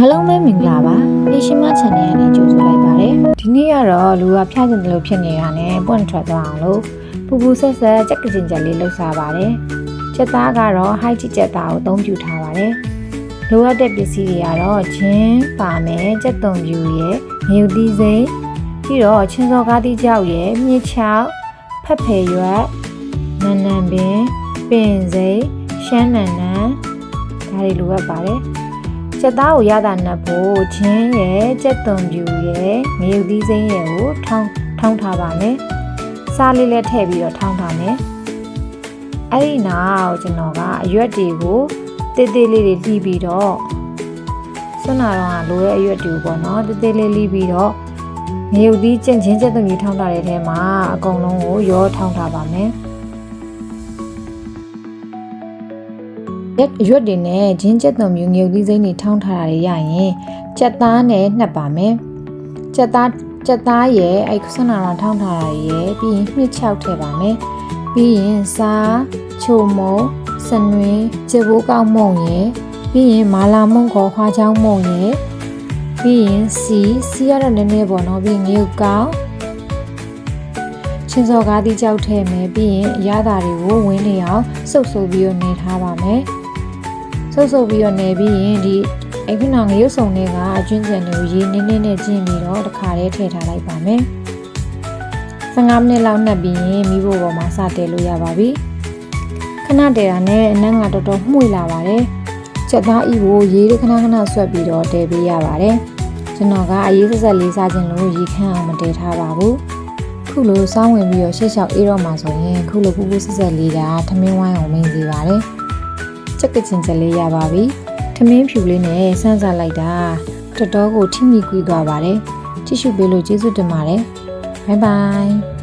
အားလုံးပဲမင်္ဂလာပါနေရှင်မ channel ကနေကြိုဆိုလိုက်ပါတယ်ဒီနေ့ကတော့လူကဖျားကျင်တယ်လို့ဖြစ်နေတာနဲ့ပွင့်ထွက်သွားအောင်လို့ပူပူဆက်ဆက်ကြက်ကကြင်ကြက်လေးလှုပ်ရှားပါတယ်ချက်သားကတော့ high ချစ်ချက်သားကိုအသုံးပြုထားပါတယ်လိုအပ်တဲ့ပစ္စည်းတွေကတော့ချင်းပါမယ်ကြက်သွန်ပြူရယ်ငရုတ်သီးစိမ်းပြီးတော့ချင်းစောကားတိကြောက်ရယ်မြစ်ချောက်ဖက်ဖယ်ရွက်နန်နန်ပင်ပင်စိမ်းရှမ်းနန်နန်ဒါတွေလိုအပ်ပါတယ် ကြက်သားကိုရတာနှပ်ဖို့ချင်းရယ်ကြက်သွန်ပြူရယ်ငရုတ်သီးစိမ်းရယ်ကိုထောင်းထောင်းထားပါမယ်။စားလေးလည်းထည့်ပြီးတော့ထောင်းထားမယ်။အဲ့ဒီနောက်ကျွန်တော်ကအရွက်တွေကိုတေးသေးလေးတွေလှီးပြီးတော့စွမ်းနာတော့ကလိုတဲ့အရွက်တွေကိုပေါ့နော်တေးသေးလေးလှီးပြီးတော့ငရုတ်သီးကျင့်ချင်းကြက်သွန်ပြူထောင်းထားတဲ့ထဲမှာအကုန်လုံးကိုရောထောင်းထားပါမယ်။ ရက်ရွက်တွေနဲ့ဂျင်းကျက်သွန်မျိုးငရုတ်သီးစိမ်းတွေထောင်းထားတာတွေရရင်ကြက်သားနဲ့နှက်ပါမယ်ကြက်သားကြက်သားရဲ့အဲ့ဆွမ်းနာတော့ထောင်းထားတာတွေရဲ့ပြီးရင်မြစ်ချောက်ထည့်ပါမယ်ပြီးရင်စားချိုမုံစနွင်းကျဘိုးကောက်မုံရဲ့ပြီးရင်မာလာမုံခေါ်ခွားချောင်းမုံရဲ့ပြီးရင်စီစီရတော့နည်းနည်းပေါ့နော်ပြီးရင်ငရုတ်ကောက်ချင်းစောကားတိကြောက်ထည့်မယ်ပြီးရင်အရသာတွေကိုဝင်းနေအောင်စုပ်ဆိုပြီးတော့နေထားပါမယ် ဆုပ်ဆုပ်ပြီးတော့နေပြီးရင်ဒီအဲ့ခုနငရုတ်စုံတွေကအကျွင်းကျန်တွေကိုရေနည်းနည်းနဲ့ကျင်းပြီးတော့တစ်ခါတည်းထည့်ထားလိုက်ပါမယ်15မိနစ်လောက်နှက်ပြီးရင်မိဖို့ပေါ်မှာစတည်လို့ရပါပြီခဏတည်တာနဲ့အနံ့ကတော်တော်မှု့လာပါတယ်ချက်သားဤကိုရေခဏခဏဆွက်ပြီးတော့တည်ပေးရပါတယ်ကျွန်တော်ကအရေးဆက်ဆက်လေးစားခြင်းလို့ရေခန့်အောင်မတည်ထားပါဘူးခုလိုစောင်းဝင်ပြီးတော့ရှက်ရှောက်အေးတော့မှာဆိုရင်ခုလိုပူပူဆက်ဆက်လေးတာထမင်းဝိုင်းအောင်မင်းစေပါတယ် ချက်ကချင်ချက်လေးရပါပြီ။ထမင်းဖြူလေးနဲ့စမ်းစားလိုက်တာတော်တော်ကိုထိမိကွေးသွားပါတယ်။ကြည့်ရှုပေးလို့ကျေးဇူးတင်ပါတယ်။ဘိုင်ဘိုင်